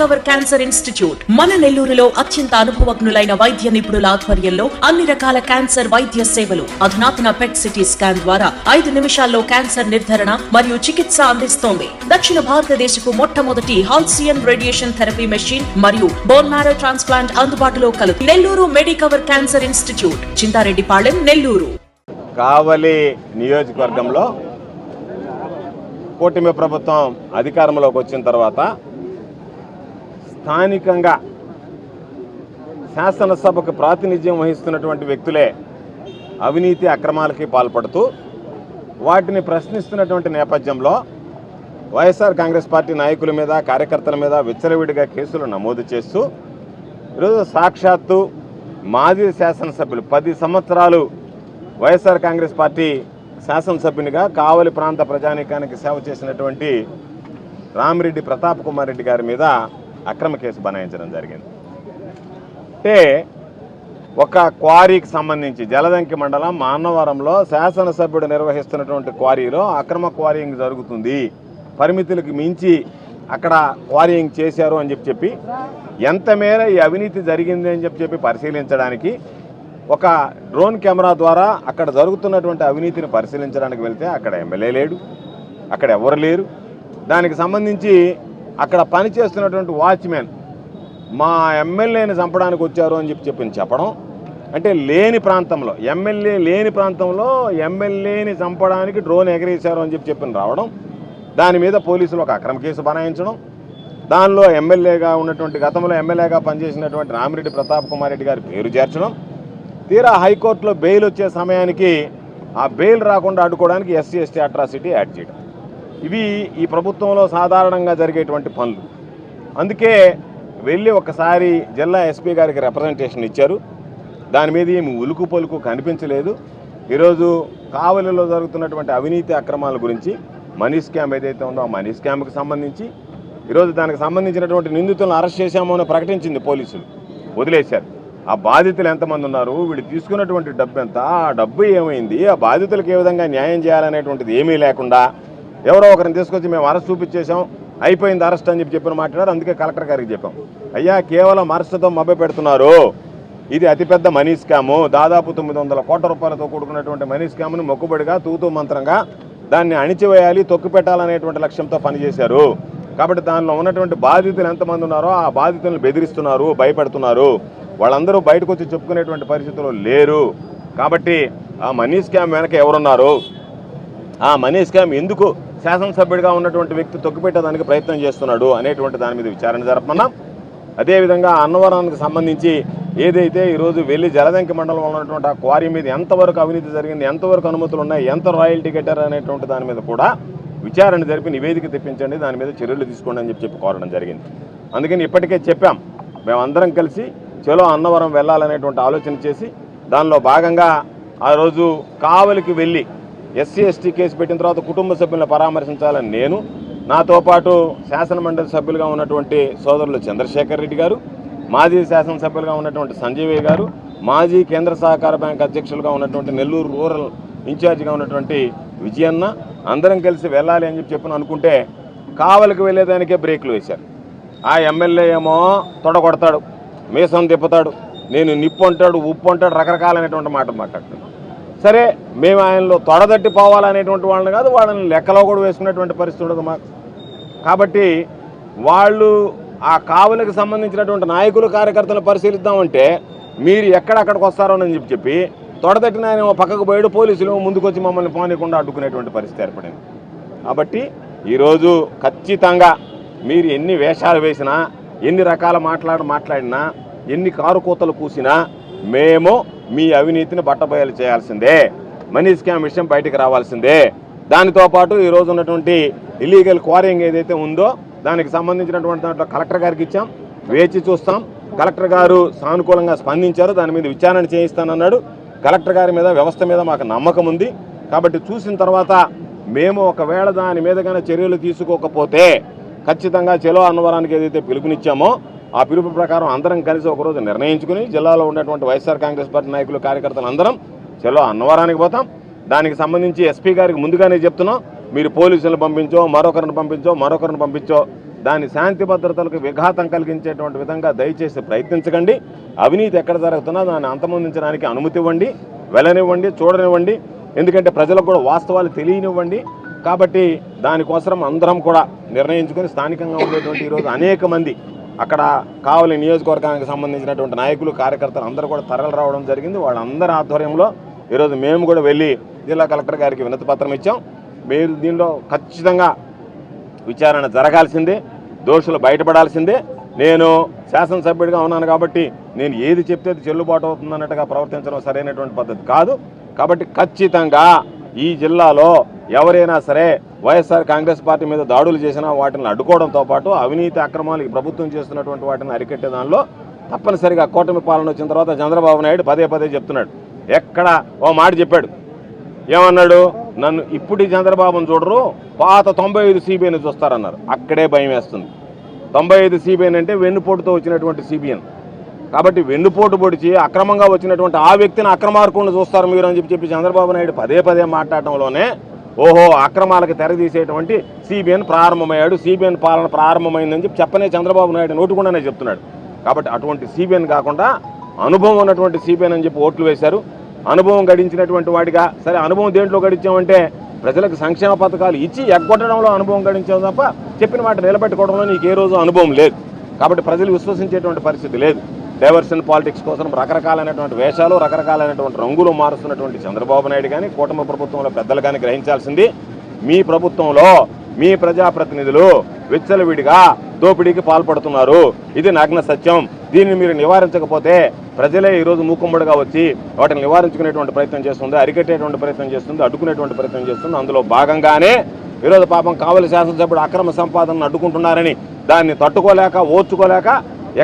Medicover cancer institute మన నెల్లూరులో అత్యంత అనుభవజ్ఞులైన వైద్య నిపుణుల ఆధ్వర్యంలో అన్ని రకాల క్యాన్సర్ వైద్య సేవలు అధునాతన పెట్ సిటీ స్కాన్ ద్వారా ఐదు నిమిషాల్లో క్యాన్సర్ నిర్ధారణ మరియు చికిత్స అందిస్తోంది. దక్షిణ భారతదేశపు మొట్టమొదటి హాల్సియన్ రేడియేషన్ థెరపీ మెషిన్ మరియు బోన్ మ్యారో ట్రాన్స్ప్లాంట్ అందుబాటులో కలదు Nellore Medicover cancer institute Chintareddypalem Nellore. Kavali నియోజకవర్గంలో కూటమి ప్రభుత్వం అధికారంలోకి వచ్చిన తర్వాత స్థానికంగా శాసనసభకు ప్రాతినిధ్యం వహిస్తున్నటువంటి వ్యక్తులే అవినీతి అక్రమాలకి పాల్పడుతూ వాటిని ప్రశ్నిస్తున్నటువంటి నేపథ్యంలో వైఎస్ఆర్ కాంగ్రెస్ పార్టీ నాయకుల మీద కార్యకర్తల మీద విచ్చలవిడిగా కేసులు నమోదు చేస్తూ ఈరోజు సాక్షాత్తు మాజీ శాసనసభ్యులు పది సంవత్సరాలు వైఎస్ఆర్ కాంగ్రెస్ పార్టీ శాసనసభ్యునిగా కావలి ప్రాంత ప్రజానీకానికి సేవ చేసినటువంటి రామిరెడ్డి ప్రతాప్ కుమార్ రెడ్డి గారి మీద అక్రమ కేసు బనాయించడం జరిగింది. అంటే ఒక క్వారీకి సంబంధించి జలదంకి మండలం మాన్నవరంలో శాసనసభ్యుడు నిర్వహిస్తున్నటువంటి క్వారీలో అక్రమ క్వారీయింగ్ జరుగుతుంది. పరిమితులకు మించి అక్కడ క్వారీయింగ్ చేశారు అని చెప్పి చెప్పి ఎంత మేర ఈ అవినీతి జరిగింది అని చెప్పి చెప్పి పరిశీలించడానికి ఒక డ్రోన్ కెమెరా ద్వారా అక్కడ జరుగుతున్నటువంటి అవినీతిని పరిశీలించడానికి వెళ్తే అక్కడ ఎమ్మెల్యే లేడు అక్కడ ఎవరు లేరు. దానికి సంబంధించి అక్కడ పనిచేస్తున్నటువంటి వాచ్మెన్ మా ఎమ్మెల్యేని చంపడానికి వచ్చారు అని చెప్పి చెప్పి చెప్పడం. అంటే లేని ప్రాంతంలో ఎమ్మెల్యే లేని ప్రాంతంలో ఎమ్మెల్యేని చంపడానికి డ్రోన్ ఎగరేశారు అని చెప్పి చెప్పిన రావడం. దాని మీద పోలీసులు ఒక అక్రమ కేసు బనాయించడం. దానిలో ఎమ్మెల్యేగా ఉన్నటువంటి గతంలో ఎమ్మెల్యేగా పనిచేసినటువంటి రామిరెడ్డి ప్రతాప్ కుమార్ రెడ్డి గారి పేరు చేర్చడం. తీరా హైకోర్టులో బెయిల్ వచ్చే సమయానికి ఆ బెయిల్ రాకుండా అడ్డుకోవడానికి ఎస్సీ ఎస్టీ అట్రాసిటీ యాడ్ చేయడం. ఇవి ఈ ప్రభుత్వంలో సాధారణంగా జరిగేటువంటి పనులు. అందుకే వెళ్ళి ఒకసారి జిల్లా ఎస్పీ గారికి రిప్రజెంటేషన్ ఇచ్చారు. దాని మీద ఏమి ఉలుకు పలుకు కనిపించలేదు. ఈరోజు కావలిలో జరుగుతున్నటువంటి అవినీతి అక్రమాల గురించి మనీ స్కామ్ ఏదైతే ఉందో ఆ మనీ స్కామ్కి సంబంధించి ఈరోజు దానికి సంబంధించినటువంటి నిందితులను అరెస్ట్ చేశామో అని ప్రకటించింది పోలీసులు. వదిలేశారు. ఆ బాధితులు ఎంతమంది ఉన్నారు? వీళ్ళు తీసుకున్నటువంటి డబ్బు ఎంత? ఆ డబ్బు ఏమైంది? ఆ బాధితులకు ఏ విధంగా న్యాయం చేయాలనేటువంటిది ఏమీ లేకుండా ఎవరో ఒకరిని తీసుకొచ్చి మేము అరెస్ట్ చూపించేశాం అయిపోయింది అరెస్ట్ అని చెప్పి చెప్పిన మాట్లాడారు అందుకే కలెక్టర్ గారికి చెప్పాం. అయ్యా కేవలం అరెస్ట్తో మభ్య పెడుతున్నారు. ఇది అతిపెద్ద మనీ స్కాము. దాదాపు తొమ్మిది వందల కోట్ల రూపాయలతో కూడుకున్నటువంటి మనీ స్కామ్ను మొక్కుబడిగా తూతూ మంత్రంగా దాన్ని అణిచివేయాలి తొక్కిపెట్టాలనేటువంటి లక్ష్యంతో పనిచేశారు. కాబట్టి దానిలో ఉన్నటువంటి బాధితులు ఎంతమంది ఉన్నారో ఆ బాధితులను బెదిరిస్తున్నారు భయపెడుతున్నారు. వాళ్ళందరూ బయటకు వచ్చి చెప్పుకునేటువంటి పరిస్థితుల్లో లేరు. కాబట్టి ఆ మనీ స్కామ్ వెనక ఎవరున్నారు? ఆ మనీ స్కామ్ ఎందుకు శాసనసభ్యుడిగా ఉన్నటువంటి వ్యక్తి తొక్కిపెట్టడానికి ప్రయత్నం చేస్తున్నాడు అనేటువంటి దాని మీద విచారణ జరపమన్నాం అదేవిధంగా అన్నవరానికి సంబంధించి ఏదైతే ఈరోజు వెళ్ళి జలదంకి మండలంలో ఉన్నటువంటి ఆ క్వారీ మీద ఎంతవరకు అవినీతి జరిగింది ఎంతవరకు అనుమతులు ఉన్నాయి ఎంత రాయల్టీ కట్టారు అనేటువంటి దాని మీద కూడా విచారణ జరిపి నివేదిక తెప్పించండి దాని మీద చర్యలు తీసుకోండి అని చెప్పి చెప్పి కోరడం జరిగింది. అందుకని ఇప్పటికే చెప్పాం మేమందరం కలిసి చలో అన్నవరం వెళ్ళాలనేటువంటి ఆలోచన చేసి దానిలో భాగంగా ఆ రోజు కావలికి వెళ్ళి ఎస్సీ ఎస్టీ కేసు పెట్టిన తర్వాత కుటుంబ సభ్యులను పరామర్శించాలని నేను నాతో పాటు శాసనమండలి సభ్యులుగా ఉన్నటువంటి సోదరులు చంద్రశేఖర్ రెడ్డి గారు మాజీ శాసనసభ్యులుగా ఉన్నటువంటి సంజీవయ్య గారు మాజీ కేంద్ర సహకార బ్యాంక్ అధ్యక్షులుగా ఉన్నటువంటి నెల్లూరు రూరల్ ఇన్ఛార్జిగా ఉన్నటువంటి విజయన్న అందరం కలిసి వెళ్ళాలి అని చెప్పి చెప్పని అనుకుంటే కావలికి వెళ్ళేదానికే బ్రేకులు వేశారు. ఆ ఎమ్మెల్యే ఏమో తొడగొడతాడు మీసం తిప్పుతాడు నేను నిప్పు అంటాడు ఉప్పు అంటాడు రకరకాలైనటువంటి మాట మాట్లాడతాడు సరే మేము ఆయనలో తొడదట్టి పోవాలనేటువంటి వాళ్ళని కాదు వాళ్ళని లెక్కలో కూడా వేసుకునేటువంటి పరిస్థితి ఉండదు మాకు. కాబట్టి వాళ్ళు ఆ కావులకు సంబంధించినటువంటి నాయకులు కార్యకర్తలు పరిశీలిద్దామంటే మీరు ఎక్కడక్కడికి వస్తారోనని చెప్పి చెప్పి తొడదట్టిన ఆయన పక్కకు పోయాడు పోలీసులు ముందుకొచ్చి మమ్మల్ని పోనీయకుండా అడ్డుకునేటువంటి పరిస్థితి ఏర్పడింది. కాబట్టి ఈరోజు ఖచ్చితంగా మీరు ఎన్ని వేషాలు వేసినా ఎన్ని రకాల మాట్లాడ మాట్లాడినా ఎన్ని కారు కూతలు కూసినా మేము మీ అవినీతిని బట్టబయలు చేయాల్సిందే. మనీ స్కామ్ విషయం బయటకు రావాల్సిందే. దానితో పాటు ఈరోజు ఉన్నటువంటి ఇల్లీగల్ క్వారింగ్ ఏదైతే ఉందో దానికి సంబంధించినటువంటి దాంట్లో కలెక్టర్ గారికి ఇచ్చాం. వేచి చూస్తాం. కలెక్టర్ గారు సానుకూలంగా స్పందించారు. దాని మీద విచారణ చేయిస్తానన్నాడు. కలెక్టర్ గారి మీద వ్యవస్థ మీద మాకు నమ్మకం ఉంది. కాబట్టి చూసిన తర్వాత మేము ఒకవేళ దాని మీద కానీ చర్యలు తీసుకోకపోతే ఖచ్చితంగా చెలో అన్నవరానికి ఏదైతే పిలుపునిచ్చామో ఆ పిలుపు ప్రకారం అందరం కలిసి ఒకరోజు నిర్ణయించుకుని జిల్లాలో ఉన్నటువంటి వైఎస్ఆర్ కాంగ్రెస్ పార్టీ నాయకులు కార్యకర్తలు అందరం చెలో అన్నవరానికి పోతాం. దానికి సంబంధించి ఎస్పీ గారికి ముందుగానే చెప్తున్నాం. మీరు పోలీసులను పంపించో మరొకరిని పంపించో మరొకరిని పంపించో. దాని శాంతి భద్రతలకు విఘాతం కలిగించేటువంటి విధంగా దయచేసి ప్రయత్నించకండి. అవినీతి ఎక్కడ జరుగుతున్నా దాన్ని అంతమొందించడానికి అనుమతి ఇవ్వండి వెళ్ళనివ్వండి చూడనివ్వండి. ఎందుకంటే ప్రజలకు కూడా వాస్తవాలు తెలియనివ్వండి. కాబట్టి దానికోసం అందరం కూడా నిర్ణయించుకొని స్థానికంగా ఉండేటువంటి ఈరోజు అనేక మంది అక్కడ కావలి నియోజకవర్గానికి సంబంధించినటువంటి నాయకులు కార్యకర్తలు అందరూ కూడా తరలి రావడం జరిగింది. వాళ్ళందరి ఆధ్వర్యంలో ఈరోజు మేము కూడా వెళ్ళి జిల్లా కలెక్టర్ గారికి వినతి పత్రం ఇచ్చాం. మీరు దీనిలో ఖచ్చితంగా విచారణ జరగాల్సిందే దోషులు బయటపడాల్సిందే. నేను శాసనసభ్యుడిగా ఉన్నాను కాబట్టి నేను ఏది చెప్తే అది చెల్లుబాటు అవుతుంది అన్నట్టుగా ప్రవర్తించడం సరైనటువంటి పద్ధతి కాదు. కాబట్టి ఖచ్చితంగా ఈ జిల్లాలో ఎవరైనా సరే వైఎస్ఆర్ కాంగ్రెస్ పార్టీ మీద దాడులు చేసినా వాటిని అడ్డుకోవడంతో పాటు అవినీతి అక్రమాలు ఈ ప్రభుత్వం చేస్తున్నటువంటి వాటిని అరికట్టే దానిలో తప్పనిసరిగా కూటమి పాలన వచ్చిన తర్వాత చంద్రబాబు నాయుడు పదే పదే చెప్తున్నాడు. ఎక్కడ ఓ మాట చెప్పాడు. ఏమన్నాడు? నన్ను ఇప్పుడు చంద్రబాబును చూడరు పాత తొంభై ఐదు సిబిఐని చూస్తారన్నారు. అక్కడే భయం వేస్తుంది. తొంభై ఐదు సిబిఐన్ అంటే వెన్నుపోటుతో వచ్చినటువంటి సిబిఎన్ కాబట్టి వెన్నుపోటు పొడిచి అక్రమంగా వచ్చినటువంటి ఆ వ్యక్తిని అక్రమార్కుండా చూస్తారు మీరు అని చెప్పి చెప్పి చంద్రబాబు నాయుడు పదే పదే మాట్లాడటంలోనే ఓహో అక్రమాలకు తెరదీసేటువంటి సిబిఎన్ ప్రారంభమయ్యాడు. సిబిఎన్ పాలన ప్రారంభమైందని చెప్పి చెప్పనే చంద్రబాబు నాయుడు నోటుకుండానే చెప్తున్నాడు. కాబట్టి అటువంటి సిబిఎన్ కాకుండా అనుభవం ఉన్నటువంటి సిబిఎన్ అని చెప్పి ఓట్లు వేశారు. అనుభవం గడించినటువంటి వాడిగా సరే అనుభవం దేంట్లో గడించామంటే ప్రజలకు సంక్షేమ పథకాలు ఇచ్చి ఎగ్గొట్టడంలో అనుభవం గడించాం తప్ప చెప్పిన మాట నిలబెట్టుకోవడంలో నీకు ఏ రోజు అనుభవం లేదు. కాబట్టి ప్రజలు విశ్వసించేటువంటి పరిస్థితి లేదు. డైవర్షన్ పాలిటిక్స్ కోసం రకరకాలైనటువంటి వేషాలు రకరకాలైనటువంటి రంగులు మారుస్తున్నటువంటి చంద్రబాబు నాయుడు కానీ కూటమి ప్రభుత్వంలో పెద్దలు కానీ గ్రహించాల్సింది మీ ప్రభుత్వంలో మీ ప్రజాప్రతినిధులు విచ్చలవిడిగా దోపిడీకి పాల్పడుతున్నారు. ఇది నగ్న సత్యం. దీన్ని మీరు నివారించకపోతే ప్రజలే ఈరోజు మూకుమ్మడిగా వచ్చి వాటిని నివారించుకునేటువంటి ప్రయత్నం చేస్తుంది అరికట్టేటువంటి ప్రయత్నం చేస్తుంది అడ్డుకునేటువంటి ప్రయత్నం చేస్తుంది. అందులో భాగంగానే ఈరోజు పాపం కావలి శాసనసభ్యుడు అక్రమ సంపాదనను అడ్డుకుంటున్నారని దాన్ని తట్టుకోలేక ఓర్చుకోలేక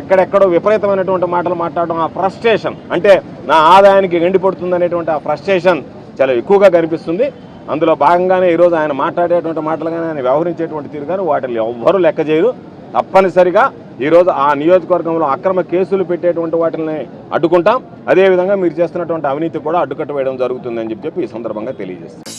ఎక్కడెక్కడో విపరీతమైనటువంటి మాటలు మాట్లాడడం ఆ ఫ్రస్ట్రేషన్ అంటే నా ఆదాయానికి ఎండిపడుతుంది అనేటువంటి ఆ ఫ్రస్ట్రేషన్ చాలా ఎక్కువగా కనిపిస్తుంది. అందులో భాగంగానే ఈరోజు ఆయన మాట్లాడేటువంటి మాటలు కానీ ఆయన వ్యవహరించేటువంటి తీరు కానీ వాటిని ఎవ్వరూ లెక్క చేయరు. తప్పనిసరిగా ఈరోజు ఆ నియోజకవర్గంలో అక్రమ కేసులు పెట్టేటువంటి వాటిని అడ్డుకుంటాం. అదేవిధంగా మీరు చేస్తున్నటువంటి అవినీతి కూడా అడ్డుకట్ట వేయడం జరుగుతుందని చెప్పి చెప్పి ఈ సందర్భంగా తెలియజేస్తాం